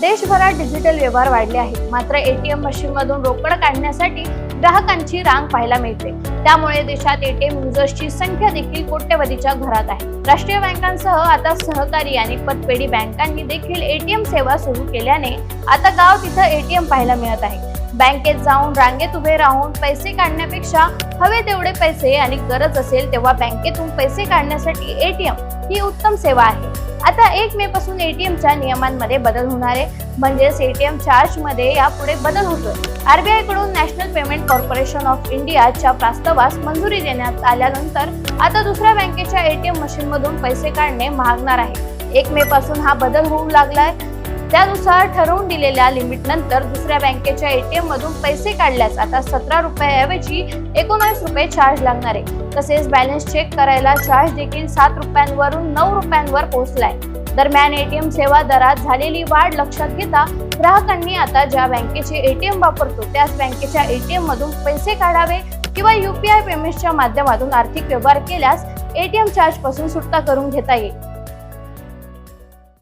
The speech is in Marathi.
देशभरात डिजिटल व्यवहार वाढले आहेत. मात्र एटीएम मशीन मधून रोकड काढण्यासाठी ग्राहकांची रांग पाहायला मिळते. त्यामुळे देशात एटीएम युजर्सची संख्या देखील कोट्यवधीच्या घरात आहे. राष्ट्रीय बँकांसह आता सहकारी आणि पतपेढी बँकांनी देखील एटीएम सेवा सुरू केल्याने आता गाव तिथं एटीएम पाहायला मिळत आहे. बँकेत जाऊन रांगेत उभे राहून पैसे काढण्यापेक्षा हवे तेवढे पैसे आणि गरज असेल तेव्हा बँकेतून पैसे काढण्यासाठी एटीएम ही उत्तम सेवा आहे. आता एक मे पासून एटीएमच्या नियमांमध्ये बदल होणार आहे. म्हणजेच एटीएम चार्जमध्ये यापुढे बदल होतोय. आरबीआयकडून नॅशनल पेमेंट कॉर्पोरेशन ऑफ इंडियाच्या प्रस्तावास मंजुरी देण्यात आल्यानंतर आता दुसऱ्या बँकेच्या एटीएम मशीन मधून पैसे काढणे महागणार आहे. एक मे पासून हा बदल होऊ लागलाय. त्यानुसार ठरवून दिलेल्या लिमिट नंतर दुसऱ्या बँकेच्या एटीएम मधून पैसे काढल्यास आता सतरा रुपयाऐवजी एकोणावीस रुपये चार्ज लागणार आहे. तसेच बॅलन्स चेक करायला चार्ज देखील सात रुपयांवरून नऊ रुपयांवर पोहोचलाय. दरम्यान एटीएम सेवा दरात झालेली वाढ लक्षात घेता ग्राहकांनी आता ज्या बँकेचे एटीएम वापरतो त्याच बँकेच्या एटीएम मधून पैसे काढावे किंवा युपीआय पेमेंटच्या माध्यमातून आर्थिक व्यवहार केल्यास एटीएम चार्जपासून सुटका करून घेता येईल.